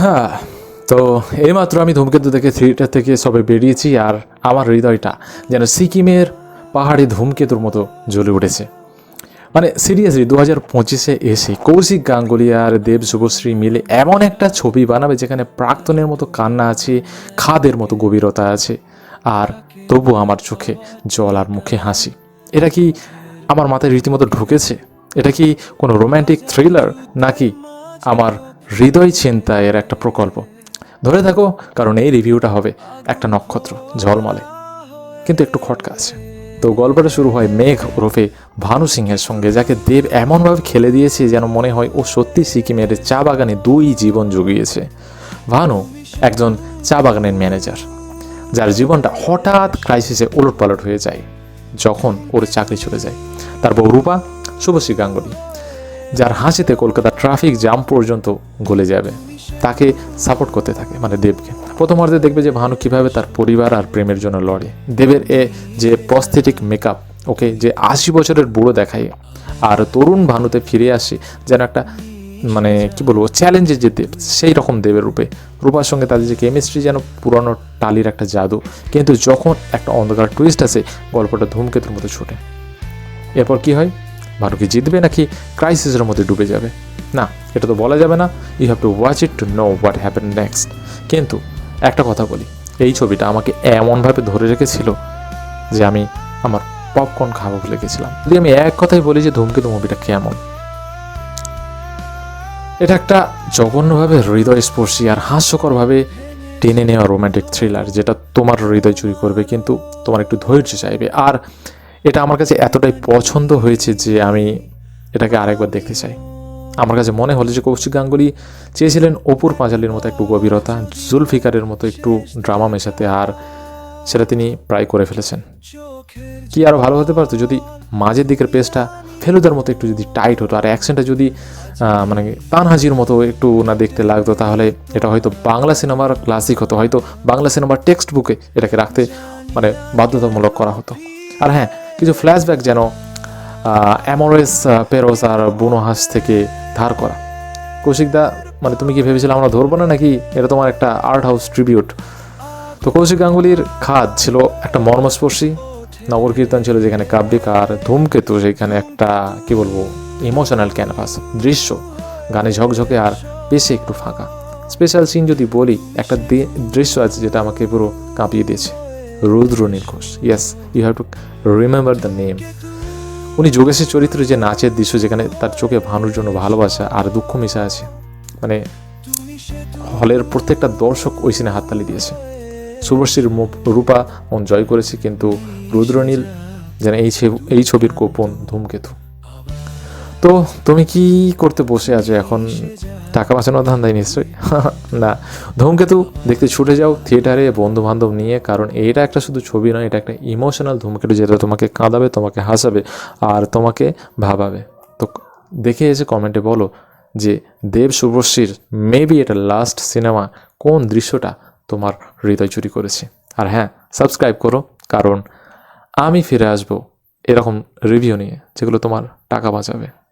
হ্যাঁ তো এইমাত্র আমি ধূমকেতু থেকে থ্রিটার থেকে সবে বেরিয়েছি আর আমার হৃদয়টা যেন সিকিমের পাহাড়ি ধূমকেতুর মতো জ্বলে উঠেছে। মানে সিরিয়াসলি দু হাজার পঁচিশে এসে কৌশিক গাঙ্গুলি আর দেব শুভশ্রী মিলে এমন একটা ছবি বানাবে যেখানে প্রাক্তনের মতো কান্না আছে, খাদের মতো গভীরতা আছে আর তবু আমার চোখে জল আর মুখে হাসি। এটা কি আমার মাথায় রীতিমতো ঢুকেছে? এটা কি কোনো রোম্যান্টিক থ্রিলার নাকি আমার হৃদয় চিন্তা এর একটা প্রকল্প। ধরে থাকো কারণ এই রিভিউটা হবে একটা নক্ষত্র, ঝলমলে। কিন্তু একটু খটকা আছে। তো গল্পটা শুরু হয় মেঘ ওরফে ভানু সিংহের সঙ্গে, যাকে দেব এমনভাবে খেলে দিয়েছে যেন মনে হয় ও সত্যি সিকিমের চা বাগানে দুই জীবন জুগিয়েছে। ভানু একজন চা বাগানের ম্যানেজার, যার জীবনটা হঠাৎ ক্রাইসিসে ওলটপালট হয়ে যায়, যখন ওর চাকরি চলে যায়। তার বউ রূপা, শুভশ্রী গাঙ্গুলি। যার হাসিতে কলকাতা ট্রাফিক জাম পর্যন্ত গলে যাবে। তাকে সাপোর্ট করতে থাকে মানে দেবকে। প্রথমার্ধে দেখবে যে ভানু কীভাবে তার পরিবার আর প্রেমের জন্য লড়ে। দেবের এ যে পস্থেটিক মেকআপ ওকে, যে আশি বছরের বুড়ো দেখায়, আর তরুণ ভানুতে ফিরে আসে যেন একটা মানে কি বলব চ্যালেঞ্জের যে দেব, সেই রকম দেবের রূপে। রূপার সঙ্গে তাদের যে কেমিস্ট্রি যেন পুরনো টালির একটা জাদু, কিন্তু যখন একটা অন্ধকার টুইস্ট আসে, গল্পটা ধূমকেতুর মতো ছোটে। এরপর কি হয়? ভানু কি জিতবে নাকি ক্রাইসিসের মধ্যে ডুবে যাবে? না, এটা তো বলা যাবে না। You have to watch it to know what happen next কিন্তু একটা কথা বলি, এই ছবিটা আমাকে এমনভাবে ধরে রেখেছিল যে আমি আমার পপকর্ন খাব ভুলে গেছিলাম। যদি আমি এক কথাই বলি যে ধূমকেতু মুভিটা কেমন? এটা একটা জঘন্যভাবে হৃদয়স্পর্শী আর হাস্যকরভাবে টেনে নেওয়া রোম্যান্টিক থ্রিলার যেটা তোমার হৃদয় চুরি করবে, কিন্তু তোমার একটু ধৈর্য চাইবে। আর এটা আমার কাছে এতটাই পছন্দ হয়েছে যে আমি এটাকে আরেকবার দেখতে চাই। আমার কাছে মনে হলো যে কৌশিক গাঙ্গুলি চেয়েছিলেন অপুর পাঁচালির মতো একটু গভীরতা, জুলফিকারের মতো একটু ড্রামা মেশাতে, আর সেটা তিনি প্রায় করে ফেলেছেন। কি আরও ভালো হতে পারতো যদি মাঝের দিকের পেজটা ফেলুদার মতো একটু যদি টাইট হতো, আর অ্যাকশনটা যদি মানে তানহাজির মতো একটু না দেখতে লাগতো, তাহলে এটা হয়তো বাংলা সিনেমার ক্লাসিক হতো, হয়তো বাংলা সিনেমার টেক্সট বুকে এটাকে রাখতে মানে বাধ্যতামূলক করা হতো। আর হ্যাঁ কিছু ফ্ল্যাশব্যাক যেন অ্যামোরেস পেরোস আর বুনো বুনোহাস থেকে ধার করা। কৌশিকদা মানে তুমি কি ভেবেছিলে আমরা ধরবো না নাকি? এটা তোমার একটা আর্ট হাউস ট্রিবিউট তো কৌশিক গাঙ্গুলির খাদ ছিল একটা মর্মস্পর্শী নগর কীর্তন ছিল যেখানে কাব্যিক আর ধূমকেতু, সেখানে একটা, কি বলব ইমোশনাল ক্যানভাস দৃশ্য, গানে ঝকঝকে আর বেশি একটু ফাঁকা। স্পেশাল সিন যদি বলি, একটা দৃশ্য আছে যেটা আমাকে পুরো কাঁপিয়ে দিয়েছে। রুদ্র নিকোষ yes you have to remember the name উনি যোগেশের চরিত্রে যে নাচের দৃশ্য যেখানে তার চোখে ভানুর জন্য ভালোবাসা আর দুঃখ মিশা আছে মানে হলের প্রত্যেকটা দর্শক ওই সিনে হাততালি দিয়েছে। শুভশ্রীর রূপা মন জয় করেছে, কিন্তু রুদ্রনীল যেন এই এই ছবির গোপন ধূমকেতু। তো তুমি কি করতে বসে আছো এখন? টাকা বাঁচানোর ধান্দায় নিশ্চয়ই? না। ধূমকেতু, দেখতে ছুটে যাও থিয়েটারে বন্ধু বান্ধব নিয়ে, কারণ এটা একটা শুধু ছবি নয়, এটা একটা ইমোশনাল ধূমকেতু যেটা তোমাকে কাঁদাবে, তোমাকে হাসাবে আর তোমাকে ভাবাবে। তো দেখে এসে কমেন্টে বলো যে, দেব শুভশ্রীর মেবি এটা লাস্ট সিনেমা কোন দৃশ্যটা তোমার হৃদয় চুরি করেছে? আর হ্যাঁ সাবস্ক্রাইব করো, কারণ আমি ফিরে আসব এরকম রিভিউ নিয়ে, যেগুলো তোমার টাকা বাঁচাবে।